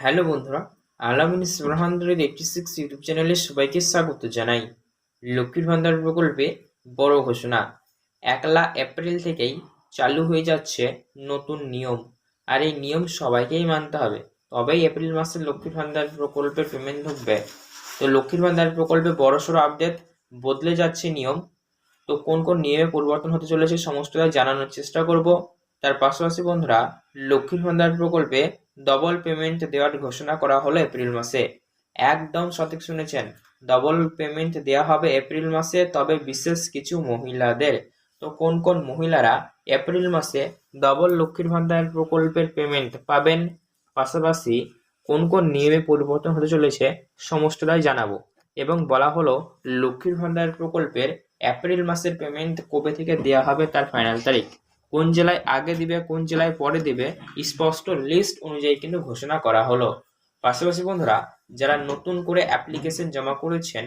Hello বন্ধুরা, Alamin seven hundred eighty six YouTube চ্যানেলে সবাইকে স্বাগত জানাই। লক্ষ্মীর ভান্ডার প্রকল্পে বড় ঘোষণা। একলা এপ্রিল থেকেই চালু হয়ে যাচ্ছে নতুন নিয়ম। আর এই নিয়ম সবাইকেই মানতে হবে। তবেই এপ্রিল মাসে লক্ষ্মীর ভান্ডার প্রকল্পের পেমেন্ট ঢুকবে। তো লক্ষ্মীর ভান্ডার প্রকল্পে বড়সড় আপডেট বদলে যাচ্ছে নিয়ম। তো কোন কোন নিয়মে পরিবর্তন হতে চলেছে সমস্তটা জানানোর চেষ্টা করব। তার পাশাপাশি বন্ধুরা, লক্ষ্মীর ভান্ডার প্রকল্পে ডবল পেমেন্ট দেওয়ার ঘোষণা করা হলো এপ্রিল মাসে। একদম সঠিক শুনেছেন। ডবল পেমেন্ট দেওয়া হবে এপ্রিল মাসে, তবে বিশেষ কিছু মহিলাদের। তো কোন কোন মহিলারা এপ্রিল মাসে ডবল লক্ষ্মীর ভান্ডার প্রকল্পের পেমেন্ট পাবেন? পাশাপাশি কোন কোন নিয়মে পরিবর্তন হতে চলেছে সমস্তটাই জানাব। এবং বলা হলো, লক্ষ্মীর ভান্ডার প্রকল্পের এপ্রিল মাসের পেমেন্ট কবে থেকে দেওয়া হবে তার ফাইনাল তারিখ। কোন জেলায় আগে দিবে, কোন জেলায় পরে দিবে, স্পষ্ট লিস্ট অনুযায়ী কিন্তু ঘোষণা করা হলো। পাশাপাশি বন্ধুরা, যারা নতুন করে অ্যাপ্লিকেশন জমা করেছেন,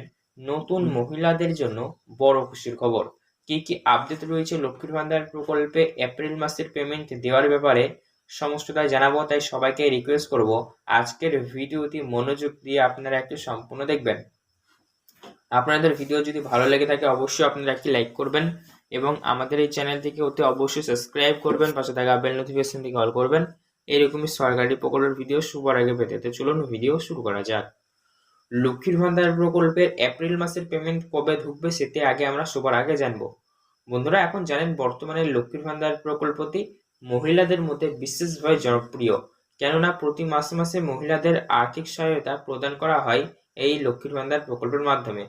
নতুন মহিলাদের জন্য বড় খুশির খবর। কি কি আপডেট রয়েছে লক্ষ্মীর ভান্ডার প্রকল্পে এপ্রিল মাসের পেমেন্ট দেওয়ার ব্যাপারে সমস্তটাই জানাব, তাই সবাইকে রিকোয়েস্ট করব। আজকের ভিডিওটি মনোযোগ দিয়ে আপনারা একটু সম্পূর্ণ দেখবেন। আপনাদের ভিডিও যদি ভালো লেগে থাকে, অবশ্যই আপনারা একটি লাইক করবেন। এবং আমাদের এই চ্যানেলটিকে অতি অবশ্যই সাবস্ক্রাইব করবেন, পাশে থাকা বেল নোটিফিকেশনটিকে অল করবেন। এরকমই সরকারি প্রকল্পের ভিডিও সবার আগে পেতে তো চলুন ভিডিও শুরু করা যাক। লক্ষ্মীর ভান্ডার প্রকল্পের এপ্রিল মাসের পেমেন্ট কবে ঢুকবে সেটি আগে আমরা সবার আগে জানব। বন্ধুরা, এখন জানেন বর্তমানে লক্ষ্মীর ভান্ডার প্রকল্পটি মহিলাদের মধ্যে বিশেষভাবে জনপ্রিয়। কেননা প্রতি মাসে মাসে মহিলাদের আর্থিক সহায়তা প্রদান করা হয় এই লক্ষ্মীর ভান্ডার প্রকল্পের মাধ্যমে।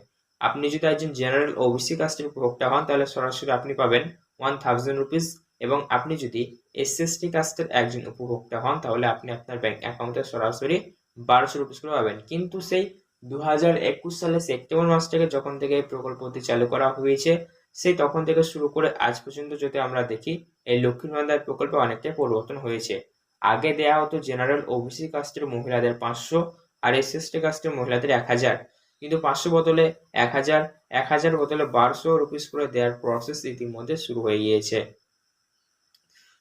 আপনি যদি একজন জেনারেল ওবিসি কাস্টের উপভোক্তা হন, তাহলে সরাসরি আপনি পাবেন ওয়ান থাউজেন্ড রুপিস এবং আপনি যদি এসসি কাস্টের একজন উপভোক্তা হন, তাহলে আপনি আপনার ব্যাংক অ্যাকাউন্টে সরাসরি বারোশো রুপিস করে পাবেন। কিন্তু সেই দু হাজার একুশ সালে সেপ্টেম্বর মাস থেকে যখন থেকে এই প্রকল্পটি চালু করা হয়েছে, সেই তখন থেকে শুরু করে আজ পর্যন্ত যদি আমরা দেখি, এই লক্ষ্মীর ভান্ডার প্রকল্পে অনেকটাই পরিবর্তন হয়েছে। আগে দেয়া হতো জেনারেল ওবিসি কাস্টের মহিলাদের পাঁচশো আর এসএসটি কাস্টের মহিলাদের এক হাজার। কিন্তু পাঁচশো বদলে এক হাজার এক হাজার বদলে বারোশো রুপিস করে দেওয়ার প্রসেস ইতিমধ্যে শুরু হয়ে গিয়েছে।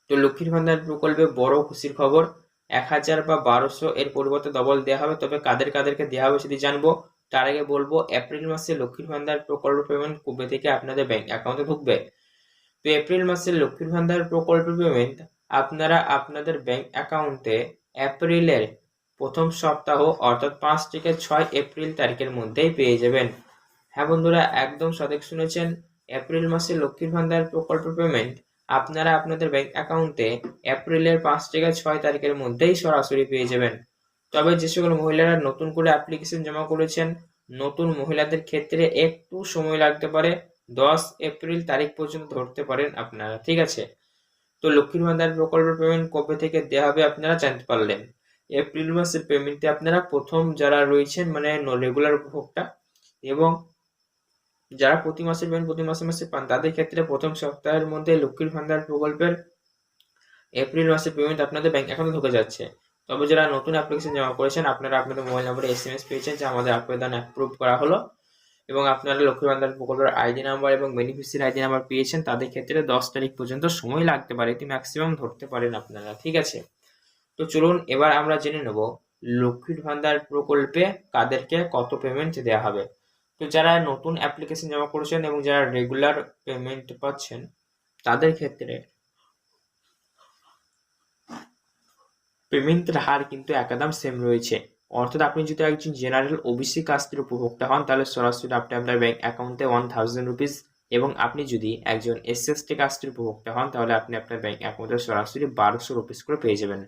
তো লক্ষ্মীর ভান্ডার প্রকল্পে বড় খুশির খবর, এক হাজার বা বারোশো এর পরিবর্তে ডবল দেওয়া হবে, তবে কাদের কাদেরকে দেওয়া হবে সেটি জানব। তার আগে বলব, এপ্রিল মাসে লক্ষ্মীর ভান্ডার প্রকল্প পেমেন্ট কবে থেকে আপনাদের ব্যাংক অ্যাকাউন্টে ঢুকবে? তো এপ্রিল মাসে লক্ষ্মীর ভান্ডার প্রকল্প পেমেন্ট আপনারা আপনাদের ব্যাংক অ্যাকাউন্টে এপ্রিলের প্রথম সপ্তাহ অর্থাৎ পাঁচ থেকে ছয় এপ্রিল তারিখের মধ্যেই পেয়ে যাবেন। হ্যাঁ বন্ধুরা, একদম সঠিক শুনেছেন। এপ্রিল মাসে লক্ষ্মীর ভান্ডার প্রকল্প পেমেন্ট আপনারা আপনাদের ব্যাংক অ্যাকাউন্টে এপ্রিলের পাঁচ থেকে ছয় তারিখের মধ্যেই সরাসরি পেয়ে যাবেন। তবে যে সকল মহিলারা নতুন করে অ্যাপ্লিকেশন জমা করেছেন, নতুন মহিলাদের ক্ষেত্রে একটু সময় লাগতে পারে। দশ এপ্রিল তারিখ পর্যন্ত ধরতে পারেন আপনারা, ঠিক আছে? তো লক্ষ্মীর ভান্ডার প্রকল্প পেমেন্ট কবে থেকে দেওয়া হবে আপনারা জানতে পারলেন। এপ্রিল মাসের পেমেন্টে আপনারা প্রথম যারা রয়েছেন মানে রেগুলার উপভোক্তা এবং যারা প্রতি মাসে পেমেন্ট প্রতি মাসে মাসে পান, তাদের ক্ষেত্রে প্রথম সপ্তাহের মধ্যে লক্ষ্মীর ভান্ডার প্রকল্পের এপ্রিল মাসের পেমেন্ট আপনাদের ব্যাংক অ্যাকাউন্টে ঢুকে যাচ্ছে। তবে যারা নতুন অ্যাপ্লিকেশন জমা করেছেন, আপনারা আপনাদের মোবাইল নম্বরে এস এম এস পেয়েছেন, যে আমাদের আবেদন অ্যাপ্রুভ করা হলো এবং আপনারা লক্ষ্মীর ভান্ডার প্রকল্পের আইডি নাম্বার এবং বেনিফিসিয়ারি আইডি নাম্বার পেয়েছেন, তাদের ক্ষেত্রে দশ তারিখ পর্যন্ত সময় লাগতে পারে, এটি ম্যাক্সিমাম ধরতে পারেন আপনারা, ঠিক আছে? তো চলুন এবার আমরা জেনে নেব লক্ষ্মীর ভান্ডার প্রকল্পে কাদেরকে কত পেমেন্ট দেওয়া হবে। তো যারা নতুন অ্যাপ্লিকেশন জমা করেছেন এবং যারা রেগুলার পেমেন্ট পাচ্ছেন, তাদের ক্ষেত্রে পেমেন্টের হার কিন্তু একদম সেম রয়েছে। অর্থাৎ আপনি যদি একজন জেনারেল ওবিসি কাস্টের উপভোক্তা হন, তাহলে সরাসরি আপনি আপনার ব্যাংক অ্যাকাউন্টে ওয়ান থাউজেন্ড রুপিস এবং আপনি যদি একজন এসএসটি কাস্টের উপভোক্তা হন, তাহলে আপনি আপনার ব্যাংক অ্যাকাউন্টে সরাসরি বারোশো রুপিস করে পেয়ে যাবেন।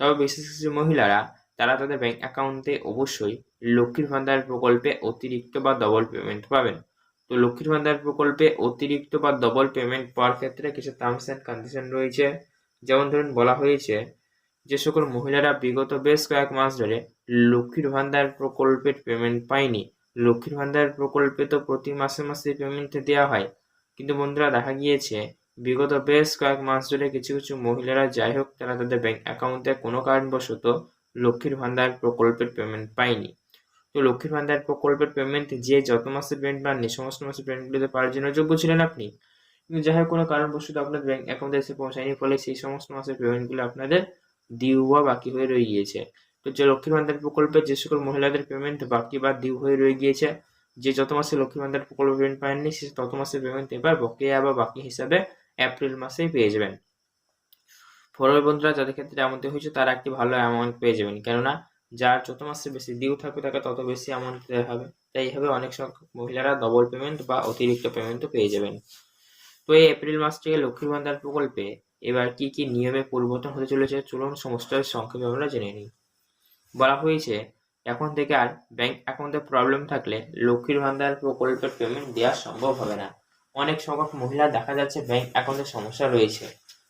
তবে বিশেষ কিছু মহিলারা, তারা তাদের ব্যাংক অ্যাকাউন্টে অবশ্যই লক্ষ্মীর ভান্ডার প্রকল্পে অতিরিক্ত বা ডবল পেমেন্ট পাবেন। তো লক্ষ্মীর ভান্ডার প্রকল্পে অতিরিক্ত বা ডবল পেমেন্ট পাওয়ার ক্ষেত্রে কিছু টার্মস অ্যান্ড কন্ডিশন রয়েছে। যেমন ধরুন বলা হয়েছে যে, সকল মহিলারা বিগত বেশ কয়েক মাস ধরে লক্ষ্মীর ভান্ডার প্রকল্পের পেমেন্ট পায়নি। লক্ষ্মীর ভান্ডার প্রকল্পে তো প্রতি মাসে মাসে পেমেন্ট দেওয়া হয়। কিন্তু বন্ধুরা, দেখা গিয়েছে বিগত বেশ কয়েক মাস ধরে কিছু কিছু মহিলারা যাই হোক, তারা তাদের ব্যাংক অ্যাকাউন্টে কোনো কারণবশত লক্ষ্মীর ভান্ডার প্রকল্পের পেমেন্ট পায়নি। তো লক্ষ্মীর ভান্ডার প্রকল্পের পেমেন্ট যে যত মাসে পেমেন্ট পাননি সমস্ত মাসে পেমেন্টগুলোতে পাওয়ার জন্য যোগ্য ছিলেন আপনি, কিন্তু যাই হোক কোনো কারণবশত আপনার ব্যাংক অ্যাকাউন্টে এসে পৌঁছায়নি, ফলে সেই সমস্ত মাসের পেমেন্টগুলো আপনাদের বা বাকি হয়ে রয়ে গিয়েছে। তো যে লক্ষ্মীর ভান্ডার প্রকল্পে যে সকল মহিলাদের পেমেন্ট বাকি বা দিউ হয়ে রয়ে গিয়েছে, যে যত মাসে লক্ষ্মীর ভান্ডার প্রকল্প পেমেন্ট পাননি সে তত মাসে পেমেন্ট এবার বকেয়া বা বাকি হিসাবে এপ্রিল মাসেই পেয়ে যাবেন। ফরওয়ার্ড বন্ধুরা, যাদের ক্ষেত্রে এমনটি হয়েছে, তারা একটি ভালো অ্যামাউন্ট পেয়ে যাবেন। কেননা, যার যত মাসে বেশি ডিউ থাকবে, তাকে তত বেশি অ্যামাউন্ট দেওয়া হবে। তাই এইভাবে অনেক সংখ্যক মহিলারা ডবল পেমেন্ট বা অতিরিক্ত পেমেন্টও পেয়ে যাবেন। তো এই এপ্রিল মাস থেকে লক্ষ্মীর ভান্ডার প্রকল্পে এবার কি কি নিয়মে পরিবর্তন হতে চলেছে, চলুন সমস্ত সংক্ষেপে আমরা জেনে নিই। বলা হয়েছে, এখন থেকে আর ব্যাংক অ্যাকাউন্টে প্রবলেম থাকলে লক্ষ্মীর ভান্ডার প্রকল্পের পেমেন্ট দেওয়া সম্ভব হবে না। অনেক সংখ্যক মহিলা দেখা যাচ্ছে ব্যাংক অ্যাকাউন্টে সমস্যা রয়েছে।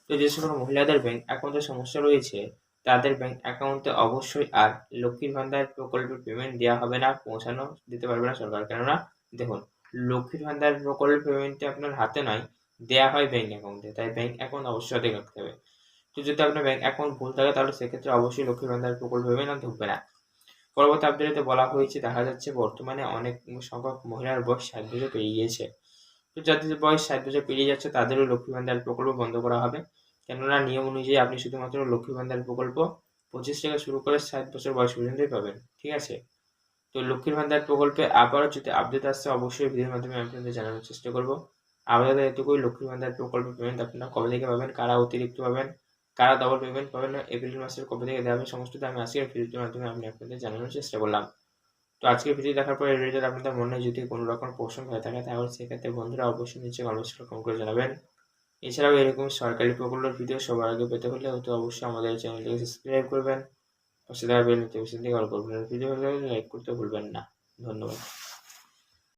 তো যে সকল মহিলাদের ব্যাংক অ্যাকাউন্টে সমস্যা রয়েছে, তাদের ব্যাংক অ্যাকাউন্টে অবশ্যই আর লক্ষ্মীর ভান্ডার প্রকল্পের পেমেন্ট দেওয়া হবে না, পৌঁছানো দিতে পারবে না সরকার। কেননা, দেখুন, লক্ষ্মীর ভান্ডার প্রকল্পের পেমেন্টটি আপনার হাতে নয় দেওয়া হয় ব্যাংক অ্যাকাউন্টে তাই ব্যাংক অ্যাকাউন্ট অবশ্যই হাতে রাখতে হবে। তো যদি আপনার ব্যাংক অ্যাকাউন্ট ভুল থাকে, তাহলে সেক্ষেত্রে অবশ্যই লক্ষ্মীর ভান্ডার প্রকল্প পেমেন্ট আর ঢুকবে না। পরবর্তী আপডেটে বলা হয়েছে, দেখা যাচ্ছে বর্তমানে অনেক সংখ্যক মহিলার বয়স ষাট বছর পেরিয়ে গিয়েছে। তো যাদের বয়স ষাট বছর পেরিয়ে যাচ্ছে, তাদেরও লক্ষ্মী ভান্ডার প্রকল্প বন্ধ করা হবে। কেননা, নিয়ম অনুযায়ী আপনি শুধুমাত্র লক্ষ্মী ভান্ডার প্রকল্প পঁচিশ থেকে শুরু করে ষাট বছর বয়স পর্যন্তই পাবেন, ঠিক আছে? তো লক্ষ্মীর ভান্ডার প্রকল্পে আবারও যদি আপডেট আসছে অবশ্যই ভিডিওর মাধ্যমে আপনাদের জানানোর চেষ্টা করব। আমাদের এটুকুই লক্ষ্মীর ভান্ডার প্রকল্প পেমেন্ট আপনারা কবে থেকে পাবেন, কারা অতিরিক্ত পাবেন, কারা ডবল পেমেন্ট পাবেন এপ্রিল মাসের কবে থেকে দেওয়া হবে সমস্ত আমি আজকের ভিডিওর মাধ্যমে আমি আপনাদের জানানোর চেষ্টা করলাম। তো আজকে ভিডিও দেখার পরে রিলেটেড আপনাদের মনে যদি কোনো রকম প্রশ্ন হয়ে থাকে, তাহলে সেক্ষেত্রে বন্ধুরা অবশ্যই নিচে কমেন্ট কম করে জানাবেন। এছাড়াও এরকম সরকারি প্রকল্পের ভিডিও সবার আগে পেতে হলে হয়তো অবশ্যই আমাদের চ্যানেলটিকে সাবস্ক্রাইব করবেন। পাশে দেওয়া বেল নোটিফিকেশন কল করবেন ভিডিও লাইক করতে ভুলবেন না। ধন্যবাদ।